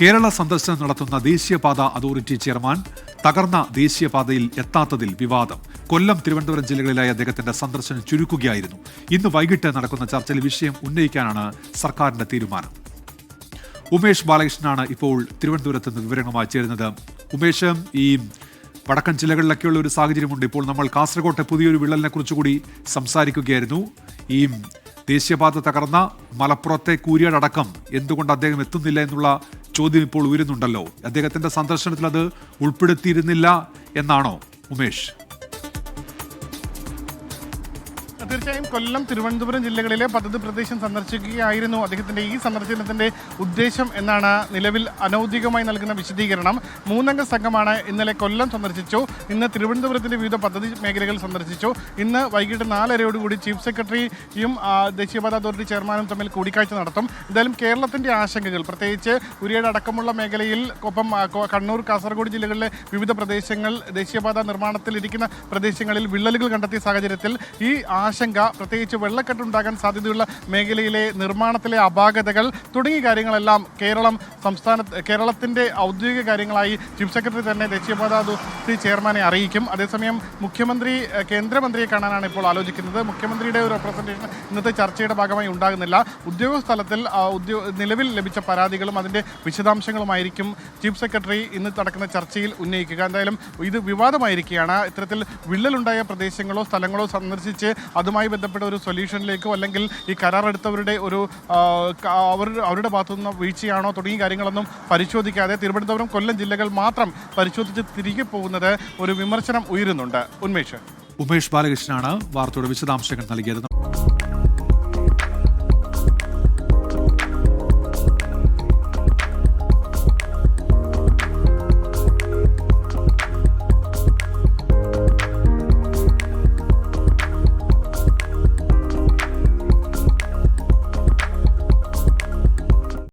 കേരള സന്ദർശനം നടത്തുന്ന ദേശീയപാത അതോറിറ്റി ചെയർമാൻ തകർന്ന ദേശീയപാതയിൽ എത്താത്തതിൽ വിവാദം. കൊല്ലം തിരുവനന്തപുരം ജില്ലകളിലായി അദ്ദേഹത്തിന്റെ സന്ദർശനം ചുരുക്കുകയായിരുന്നു. ഇന്ന് വൈകിട്ട് നടക്കുന്ന ചർച്ചയിൽ വിഷയം ഉന്നയിക്കാനാണ് സർക്കാരിന്റെ തീരുമാനം. ഉമേഷ് ബാലകൃഷ്ണനാണ് ഇപ്പോൾ തിരുവനന്തപുരത്ത് നിന്ന് വിവരങ്ങളുമായി ചേരുന്നത്. ഉമേഷ് ഈ വടക്കൻ ജില്ലകളിലൊക്കെയുള്ള ഒരു സാഹചര്യമുണ്ട്. ഇപ്പോൾ നമ്മൾ കാസർകോട്ടെ പുതിയൊരു വിള്ളലിനെ കുറിച്ചുകൂടി സംസാരിക്കുകയായിരുന്നു. ഈ ദേശീയപാത തകർന്ന മലപ്പുറത്തെ കൂരിയടക്കം എന്തുകൊണ്ട് അദ്ദേഹം എത്തുന്നില്ല എന്നുള്ള ചോദ്യം ഇപ്പോൾ ഉയരുന്നുണ്ടല്ലോ. അദ്ദേഹത്തിന്റെ സന്ദർശനത്തിൽ അത് ഉൾപ്പെടുത്തിയിരുന്നില്ല എന്നാണോ ഉമേഷ്? തീർച്ചയായും കൊല്ലം തിരുവനന്തപുരം ജില്ലകളിലെ പദ്ധതി പ്രദേശം സന്ദർശിക്കുകയായിരുന്നു. അദ്ദേഹത്തിന്റെ ഈ സന്ദർശനത്തിന്റെ ഉദ്ദേശം എന്നാണ് നിലവിൽ അനൗദ്യോഗികമായി നൽകുന്ന വിശദീകരണം. മൂന്നംഗ സംഘമാണ് ഇന്നലെ കൊല്ലം സന്ദർശിച്ചു. ഇന്ന് തിരുവനന്തപുരത്തിന്റെ വിവിധ പദ്ധതി മേഖലകൾ സന്ദർശിച്ചു. ഇന്ന് വൈകിട്ട് നാലരയോടുകൂടി ചീഫ് സെക്രട്ടറിയും ദേശീയപാത അതോറിറ്റി ചെയർമാനും തമ്മിൽ കൂടിക്കാഴ്ച നടത്തും. എന്തായാലും കേരളത്തിന്റെ ആശങ്കകൾ പ്രത്യേകിച്ച് ഉരിയുടെ അടക്കമുള്ള മേഖലയിൽ ഒപ്പം കണ്ണൂർ കാസർഗോഡ് ജില്ലകളിലെ വിവിധ പ്രദേശങ്ങൾ ദേശീയപാത നിർമ്മാണത്തിൽ ഇരിക്കുന്ന പ്രദേശങ്ങളിൽ വിള്ളലുകൾ കണ്ടെത്തിയ സാഹചര്യത്തിൽ ഈ ആശങ്ക പ്രത്യേകിച്ച് വെള്ളക്കെട്ടുണ്ടാകാൻ സാധ്യതയുള്ള മേഖലയിലെ നിർമ്മാണത്തിലെ അപാകതകൾ തുടങ്ങിയ കാര്യങ്ങളെല്ലാം കേരളം സംസ്ഥാന കേരളത്തിന്റെ ഔദ്യോഗിക കാര്യങ്ങളായി ചീഫ് സെക്രട്ടറി തന്നെ ദേശീയപാത അതോറിറ്റി ചെയർമാനെ അറിയിക്കും. അതേസമയം മുഖ്യമന്ത്രി കേന്ദ്രമന്ത്രിയെ കാണാനാണ് ഇപ്പോൾ ആലോചിക്കുന്നത്. മുഖ്യമന്ത്രിയുടെ ഒരു റെപ്രസെന്റേഷൻ ഇന്നത്തെ ചർച്ചയുടെ ഭാഗമായി ഉണ്ടാകുന്നില്ല. ഉദ്യോഗസ്ഥലത്തിൽ ഉദ്യോ നിലവിൽ ലഭിച്ച പരാതികളും അതിന്റെ വിശദാംശങ്ങളുമായിരിക്കും ചീഫ് സെക്രട്ടറി ഇന്ന് നടക്കുന്ന ചർച്ചയിൽ ഉന്നയിക്കുക. എന്തായാലും ഇത് വിവാദമായിരിക്കുകയാണ്. ഇത്തരത്തിൽ വിള്ളലുണ്ടായ പ്രദേശങ്ങളോ സ്ഥലങ്ങളോ സന്ദർശിച്ച് അതുമായി ബന്ധപ്പെട്ട ഒരു സൊല്യൂഷനിലേക്കോ അല്ലെങ്കിൽ ഈ കരാറെടുത്തവരുടെ ഒരു അവർ അവരുടെ ഭാഗത്തുനിന്ന് വീഴ്ചയാണോ തുടങ്ങിയ കാര്യങ്ങളൊന്നും പരിശോധിക്കാതെ തിരുവനന്തപുരം കൊല്ലം ജില്ലകൾ മാത്രം പരിശോധിച്ച് തിരികെ പോകുന്നത് ഒരു വിമർശനം ഉയരുന്നുണ്ട്. ഉന്മേഷ്. ഉമേഷ് ബാലകൃഷ്ണനാണ്. വാർത്തയുടെ വിശദാംശങ്ങൾ നൽകിയത്.